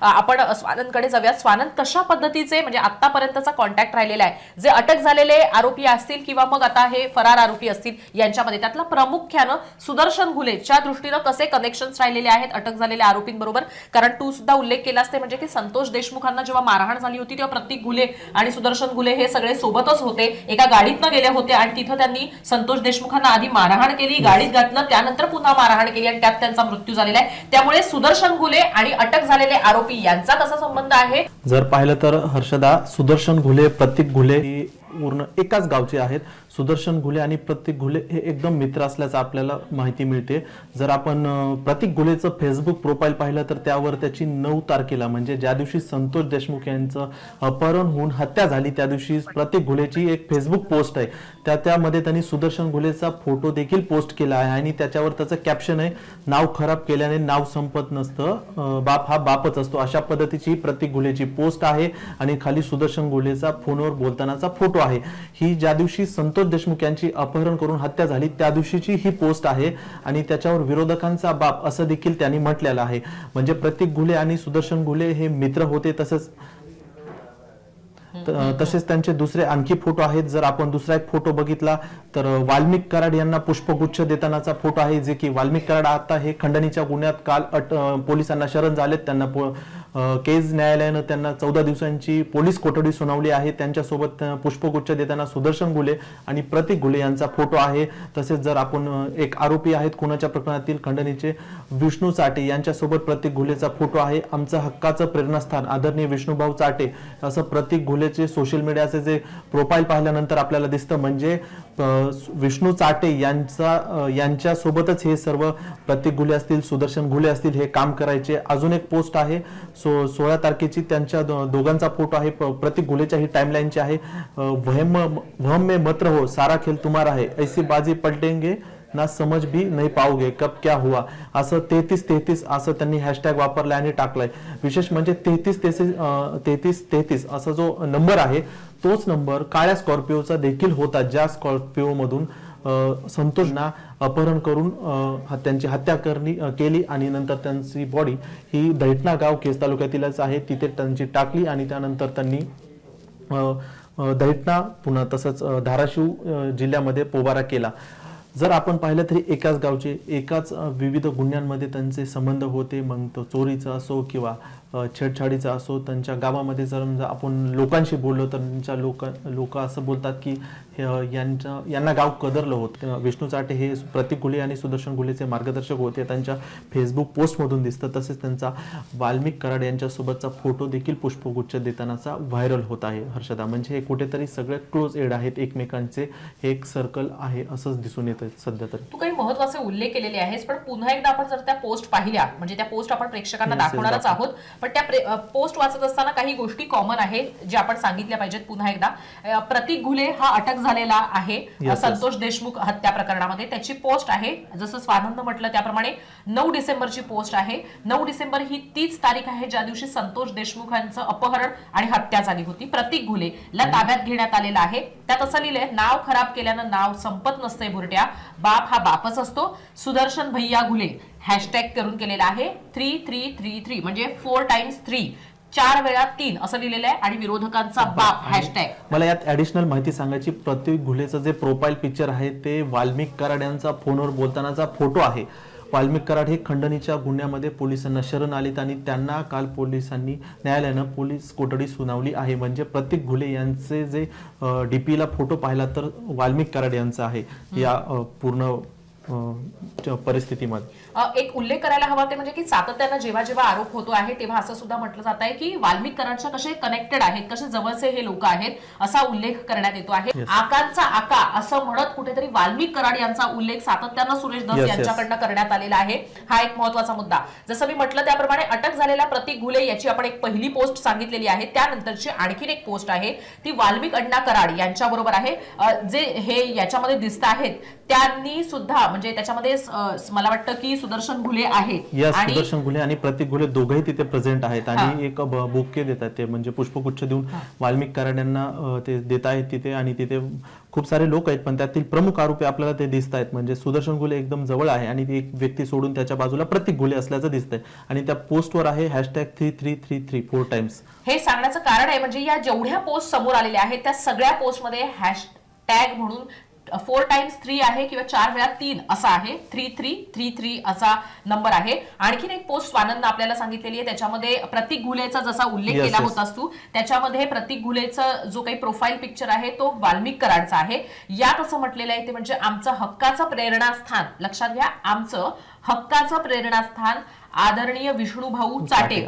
आपण स्वानंदकडे जाऊया स्वानंद कशा पद्धतीचे म्हणजे आतापर्यंतचा कॉन्टॅक्ट राहिलेला आहे? जे अटक झालेले आरोपी असतील किंवा मग आता हे फरार आरोपी असतील यांच्यामध्ये त्यातला प्रामुख्यानं सुदर्शन घुलेच्या दृष्टीनं कसे कनेक्शन राहिलेले आहेत अटक झालेल्या आरोपींबरोबर? कारण तू सुद्धा उल्लेख केलास ते म्हणजे की संतोष देशमुखांना जेव्हा मारहाण झाली होती तेव्हा प्रतीक घुले आणि सुदर्शन घुले हे सगळे सोबतच होते. एका गाडीतनं गेले होते आणि तिथं त्यांनी संतोष देशमुखांना आधी मारहाण केली गाडीत घातलं त्यानंतर पुन्हा मारहाण केली आणि त्यात त्यांचा मृत्यू झालेला आहे. त्यामुळे सुदर्शन घुले आणि अटक झालेले आरोपी आरोपी यांचा कसा संबंध आहे? जर पाहिलं तर हर्षदा सुदर्शन घुले प्रतीक घुले ही पूर्ण एकाच गावचे आहेत. सुदर्शन घुले आणि प्रतीक घुले हे एकदम मित्र असल्याचं आपल्याला माहिती मिळते. जर आपण प्रतीक घुलेचं फेसबुक प्रोफाईल पाहिलं तर त्यावर त्याची नऊ तारखेला म्हणजे ज्या दिवशी संतोष देशमुख यांचं अपहरण होऊन हत्या झाली त्या दिवशी प्रतीक घुलेची एक फेसबुक पोस्ट आहे. त्या त्यामध्ये त्यांनी सुदर्शन घुलेचा फोटो देखील पोस्ट केला आहे आणि त्याच्यावर त्याचं कॅप्शन आहे नाव खराब केल्याने नाव संपत नसतं बाप हा बापच असतो. अशा पद्धतीची प्रतीक घुलेची पोस्ट आहे आणि खाली सुदर्शन घुलेचा फोनवर बोलतानाचा फोटो आहे. ही ज्या दिवशी संतोष देशमुख यांची अपहरण करून हत्या झाली त्या दिवशीची ही पोस्ट आहे आणि त्याच्यावर विरोधकांचा बाप असं देखील त्यांनी म्हटलेलं आहे. म्हणजे प्रतीक घुले आणि सुदर्शन घुले हे मित्र होते तसंच तसेच त्यांचे दुसरे आणखी फोटो आहेत. जर आपण दुसरा एक फोटो बघितला तर वाल्मिक कराड यांना पुष्पगुच्छ देतानाचा फोटो आहे जे की वाल्मिक कराड आता हे खंडणीच्या गुन्ह्यात काल अट पोलिसांना शरण झालेत. त्यांना पो- केज न्यायालयानं त्यांना चौदा दिवसांची पोलीस कोठडी सुनावली आहे. त्यांच्यासोबत पुष्पगुच्छ देताना सुदर्शन गुले आणि प्रतीक गुले यांचा फोटो आहे. तसेच जर आपण एक आरोपी आहेत खुनाच्या प्रकरणातील खंडणीचे विष्णू चाटे यांच्यासोबत प्रतीक घुलेचा फोटो आहे. आमचं हक्काचं प्रेरणास्थान आदरणीय विष्णुभाऊ चाटे असं प्रतीक घुलेचे सोशल मीडियाचे जे प्रोफाईल पाहिल्यानंतर आपल्याला दिसतं म्हणजे विष्णू चाटे यांचा यांच्यासोबतच हे सर्व प्रतीक घुले असतील सुदर्शन घुले असतील हे काम करायचे. अजून एक पोस्ट आहे. सो सोळा तारखेची त्यांच्या दोघांचा फोटो आहे. प्रतीक घुलेच्या ही टाइमलाईनची आहे. वहम वहम में मत्र हो सारा खेल तुम्हारा आहे ऐसी बाजी पलटेंगे ना समज भी नाही पाहुगे कब क्या हुआ? असं तेहतीस तेहतीस असं त्यांनी हॅशटॅग वापरलाय आणि टाकलाय. विशेष म्हणजे तेहतीस तेहतीस तेहतीस तेहतीस असा जो नंबर आहे तोच नंबर काळ्या स्कॉर्पिओचा देखील होता. ज्या स्कॉर्पिओ मधून संतोषना अपहरण करून त्यांची हत्या करणी केली आणि नंतर त्यांची बॉडी ही दैठणा गाव केस तालुक्यातीलच आहे. तिथे त्यांची टाकली आणि त्यानंतर त्यांनी दैठणा पुन्हा तसंच धाराशिव जिल्ह्यामध्ये पोबारा केला. जर आपण पाहिलं तरी एकाच गावचे एकाच विविध गुन्ह्यांमध्ये त्यांचे संबंध होते. मग तो चोरीचा असो किंवा छेडछाडीचा असो त्यांच्या गावामध्ये जर समजा आपण लोकांशी बोललो तर त्यांच्या लोक लोक असं बोलतात की यांच्या यांना गाव कदरलं होतं. विष्णू चाटे हे प्रतीक गुले आणि सुदर्शन गुलेचे मार्गदर्शक होते. त्यांच्या फेसबुक पोस्टमधून दिसतं. तसेच त्यांचा वाल्मिक कराड यांच्यासोबतचा फोटो देखील पुष्पगुच्छ देतानाचा व्हायरल होत आहे हर्षदा. म्हणजे हे कुठेतरी सगळे क्लोज एड आहेत. एकमेकांचे हे एक सर्कल आहे असंच दिसून येत सध्या तरी. तू काही महत्त्वाचे उल्लेख केलेले आहेस पण पुन्हा एकदा आपण जर त्या पोस्ट पाहिल्या म्हणजे त्या पोस्ट आपण प्रेक्षकांना दाखवणारच दाखव. आहोत पण त्या पोस्ट वाचत असताना काही गोष्टी कॉमन आहेत ज्या आपण सांगितल्या पाहिजेत पुन्हा एकदा. प्रतीक घुले हा अटक झालेला आहे. संतोष देशमुख हत्या प्रकरणामध्ये. त्याची पोस्ट आहे. जसं स्वानंद म्हटलं त्याप्रमाणे नऊ डिसेंबरची पोस्ट आहे. नऊ डिसेंबर ही तीच तारीख आहे ज्या दिवशी संतोष देशमुख यांचं अपहरण आणि हत्या झाली होती. प्रतीक घुलेला ताब्यात घेण्यात आलेला आहे. त्यात असं लिहिलंय नाव खराब केल्यानं नाव संपत नसते बुरट्या. बाप हा बापच असतो. सुदर्शन भैया घुले. हॅशटॅग करून केलेला आहे. थ्री थ्री थ्री थ्री म्हणजे फोर टाइम्स थ्री चार वेळा तीन असं लिहिलेलं आहे आणि विरोधकांचा बाप. हॅशटॅग मला यात ऍडिशनल माहिती सांगायची प्रतीक घुलेचं जे प्रोफाईल पिक्चर आहे ते वाल्मिक कराड यांचा फोनवर बोलतानाचा फोटो आहे. वाल्मिक कराड हे खंडणीच्या गुन्ह्यामध्ये पोलिसांना शरण आलेत आणि त्यांना काल पोलिसांनी न्यायालयानं पोलीस कोठडी सुनावली आहे. म्हणजे प्रतीक घुले यांचे जे डीपीला फोटो पाहिला तर वाल्मिक कराड यांचा आहे. या पूर्ण अ, परिस्थितीमध्ये. अ, एक उल्लेख करायला हवा ते म्हणजे की सातत्यानं जेव्हा जेव्हा आरोप होतो आहे तेव्हा असं सुद्धा म्हटलं जात आहे की वाल्मिक कराडच्या कसे कनेक्टेड आहेत कसे जवळचे हे लोक आहेत असा उल्लेख करण्यात येतो आहे. आकांचा आका असं म्हणत कुठेतरी वाल्मिक कराड यांचा उल्लेख सातत्यानं सुरेश Yes, yes. यांच्याकडनं करण्यात आलेला आहे. हा एक महत्त्वाचा मुद्दा. जसं मी म्हटलं त्याप्रमाणे अटक झालेला प्रतीक घुले याची आपण एक पहिली पोस्ट सांगितलेली आहे. त्यानंतरची आणखीन एक पोस्ट आहे. ती वाल्मिक अण्णा कराड यांच्या बरोबर आहे. अ, जे हे याच्यामध्ये दिसत आहेत त्यांनी सुद्धा म्हणजे म्हणजे त्याच्यामध्ये मला वाटतं की सुदर्शन घुले यस आणि सुदर्शन घुले आणि प्रतीक घुले दोघंही तिथे प्रेझेंट आहेत आणि एक बुके देतात ते म्हणजे पुष्पगुच्छ देऊन वाल्मिक कराड यांना अ, ते देत आहेत तिथे आणि तिथे खूप सारे लोक आहेत पण त्यातील प्रमुख आरोपी आपल्याला ते दिसत आहेत. म्हणजे सुदर्शन घुले एकदम जवळ आहे आणि ती एक व्यक्ती सोडून त्याच्या बाजूला प्रतीक घुले असल्याचं दिसतंय. आणि त्या पोस्टवर आहे hashtag three three three three four times हे सांगण्याचं कारण आहे म्हणजे या जेवढ्या पोस्ट समोर आलेल्या आहेत त्या सगळ्या पोस्टमध्ये हॅशटॅग म्हणून फोर टाइम्स थ्री आहे किंवा चार वेळा तीन असा आहे. थ्री थ्री थ्री थ्री असा नंबर आहे. आणखीन एक पोस्ट स्वानंद आपल्याला सांगितलेली आहे. त्याच्यामध्ये प्रतीक घुलेचा जसा उल्लेख केला. होतास तू त्याच्यामध्ये प्रतीक घुलेचा जो काही प्रोफाईल पिक्चर आहे तो वाल्मिक कराडचा आहे. यात असं म्हटलेलं आहे ते म्हणजे आमचं हक्काचं प्रेरणास्थान. लक्षात घ्या आमचं हक्काचं प्रेरणास्थान आदरणीय विष्णू भाऊ चाटे.